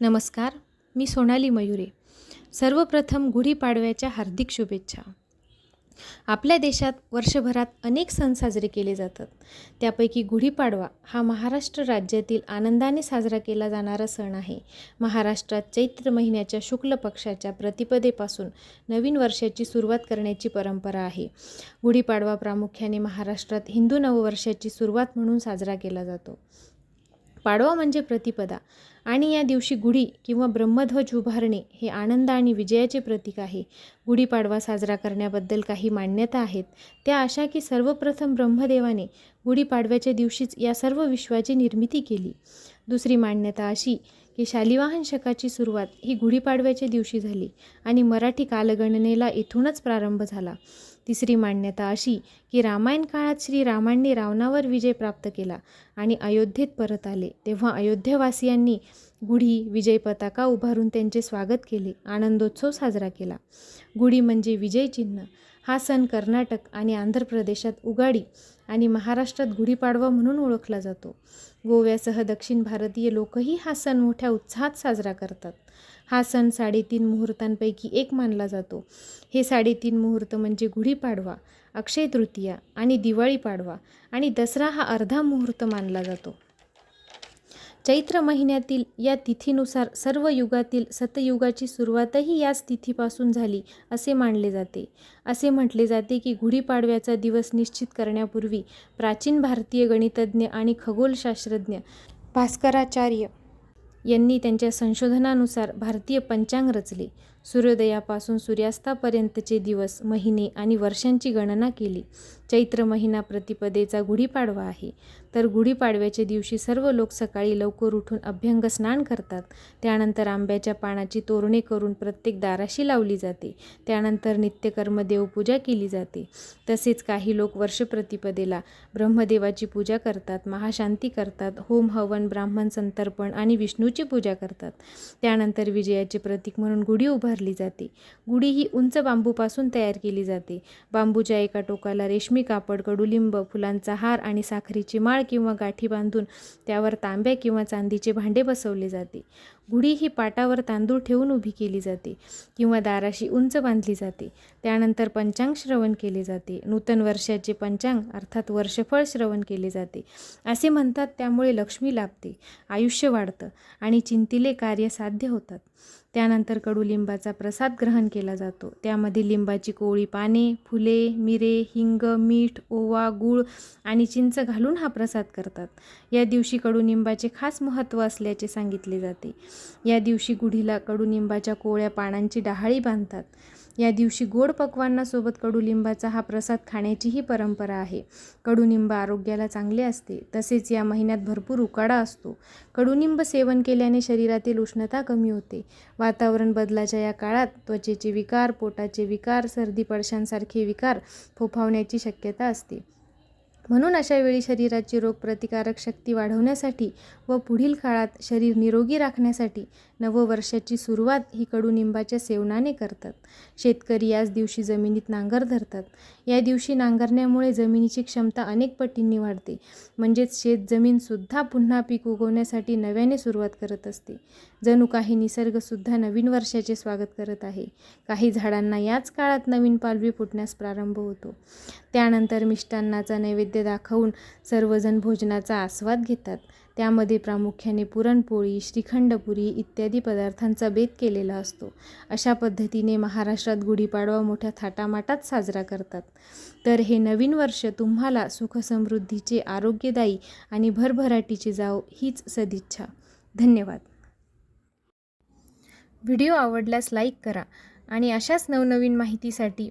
नमस्कार मी सोनाली मयुरे. सर्वप्रथम गुढीपाडव्याच्या हार्दिक शुभेच्छा. आपल्या देशात वर्षभरात अनेक सण साजरे केले जातात. त्यापैकी गुढीपाडवा हा महाराष्ट्र राज्यातील आनंदाने साजरा केला जाणारा सण आहे. महाराष्ट्रात चैत्र महिन्याच्या शुक्ल पक्षाच्या प्रतिपदेपासून नवीन वर्षाची सुरुवात करण्याची परंपरा आहे. गुढीपाडवा प्रामुख्याने महाराष्ट्रात हिंदू नववर्षाची सुरुवात म्हणून साजरा केला जातो. पाडवा म्हणजे प्रतिपदा. आणि या दिवशी गुढी किंवा ब्रह्मध्वज उभारणे हे आनंद आणि विजयाचे प्रतीक आहे. गुढीपाडवा साजरा करण्याबद्दल काही मान्यता आहेत. त्या अशा की सर्वप्रथम ब्रह्मदेवाने गुढीपाडव्याच्या दिवशीच या सर्व विश्वाची निर्मिती केली. दुसरी मान्यता अशी की शालिवाहन शकाची सुरुवात ही गुढीपाडव्याच्या दिवशी झाली आणि मराठी कालगणनेला इथूनच प्रारंभ झाला. तिसरी मान्यता अशी की रामायण काळात श्रीरामांनी रावणावर विजय प्राप्त केला आणि अयोध्येत परत आले. तेव्हा अयोध्येवासियांनी गुढी विजय पताका उभारून त्यांचे स्वागत केले आनंदोत्सव साजरा केला. गुढी म्हणजे विजय चिन्ह. हा सण कर्नाटक आणि आंध्र प्रदेशात उगाडी आणि महाराष्ट्रात गुढीपाडवा म्हणून ओळखला जातो. गोव्यासह दक्षिण भारतीय लोकही हा सण मोठ्या उत्साहात साजरा करतात. हा सण साडेतीन मुहूर्तांपैकी एक मानला जातो. हे साडेतीन मुहूर्त म्हणजे गुढीपाडवा अक्षय तृतीया आणि दिवाळी पाडवा आणि दसरा हा अर्धा मुहूर्त मानला जातो. चैत्र महिन्यातील या तिथीनुसार सर्व युगातील सतयुगाची सुरुवातही याच तिथीपासून झाली असे मानले जाते. असे म्हटले जाते की गुढीपाडव्याचा दिवस निश्चित करण्यापूर्वी प्राचीन भारतीय गणितज्ञ आणि खगोलशास्त्रज्ञ भास्कराचार्य यांनी त्यांच्या संशोधनानुसार भारतीय पंचांग रचले. सूर्योदयापासून सूर्यास्तापर्यंतचे दिवस महिने आणि वर्षांची गणना केली. चैत्र महिना प्रतिपदेचा गुढीपाडवा आहे. तर गुढीपाडव्याच्या दिवशी सर्व लोक सकाळी लवकर उठून अभ्यंग स्नान करतात. त्यानंतर आंब्याच्या पानाची तोरणे करून प्रत्येक दाराशी लावली जाते. त्यानंतर नित्यकर्म देवपूजा केली जाते. तसेच काही लोक वर्षप्रतिपदेला ब्रह्मदेवाची पूजा करतात महाशांती करतात होम हवन ब्राह्मण संतर्पण आणि विष्णूची पूजा करतात. त्यानंतर विजयाचे प्रतीक म्हणून गुढी उभार उभारली जाते. गुढी ही उंच बांबूपासून तयार केली जाते. बांबूच्या एका टोकाला रेशमी कापड कडुलिंब फुलांचा हार आणि साखरेची माळ किंवा गाठी बांधून त्यावर तांब्या किंवा चांदीचे भांडे बसवले जाते. गुढी ही पाटावर तांदूळ ठेवून उभी केली जाते किंवा दाराशी उंच बांधली जाते. त्यानंतर पंचांग श्रवण केले जाते. नूतन वर्षाचे पंचांग अर्थात वर्षफळ श्रवण केले जाते. असे म्हणतात त्यामुळे लक्ष्मी लाभते आयुष्य वाढतं आणि चिंतिले कार्य साध्य होतात. त्यानंतर कडुलिंबाचा प्रसाद ग्रहण केला जातो. त्यामध्ये लिंबाची कोवळी पाने फुले मिरे हिंग मीठ ओवा गूळ आणि चिंच घालून हा प्रसाद करतात. या दिवशी कडुनिंबाचे खास महत्त्व असल्याचे सांगितले जाते. या दिवशी गुढीला कडुनिंबाच्या कोवळ्या पानांची डहाळी बांधतात. या दिवशी गोड पक्वांनासोबत कडुलिंबाचा हा प्रसाद खाण्याचीही परंपरा आहे. कडुनिंब आरोग्याला चांगले असते. तसेच या महिन्यात भरपूर उकाडा असतो. कडुनिंब सेवन केल्याने शरीरातील उष्णता कमी होते. वातावरण बदलाच्या या काळात त्वचेचे विकार पोटाचे विकार सर्दी पडशांसारखे विकार फोफावण्याची शक्यता असते. म्हणून अशा वेळी शरीराची रोगप्रतिकारक शक्ती वाढवण्यासाठी व पुढील काळात शरीर निरोगी राखण्यासाठी नववर्षाची सुरुवात ही कडुनिंबाच्या सेवनाने करतात. शेतकरी याच दिवशी जमिनीत नांगर धरतात. या दिवशी नांगरण्यामुळे जमिनीची क्षमता अनेक पटींनी वाढते. म्हणजेच शेतजमीनसुद्धा पुन्हा पीक उगवण्यासाठी नव्याने सुरुवात करत असते. जणू काही निसर्गसुद्धा नवीन वर्षाचे स्वागत करत आहे. काही झाडांना याच काळात नवीन पालवी फुटण्यास प्रारंभ होतो. त्यानंतर मिष्टान्नाचा नैवेद्य दाखवून सर्वजण भोजनाचा आस्वाद घेतात. त्यामध्ये प्रामुख्याने पुरणपोळी श्रीखंडपुरी इत्यादी पदार्थांचा बेत केलेला असतो. अशा पद्धतीने महाराष्ट्रात गुढीपाडवा मोठ्या थाटामाटात साजरा करतात. तर हे नवीन वर्ष तुम्हाला सुखसमृद्धीचे आरोग्यदायी आणि भरभराटीचे जाओ हीच सदिच्छा. धन्यवाद. व्हिडिओ आवडल्यास लाईक करा आणि अशाच नवनवीन माहितीसाठी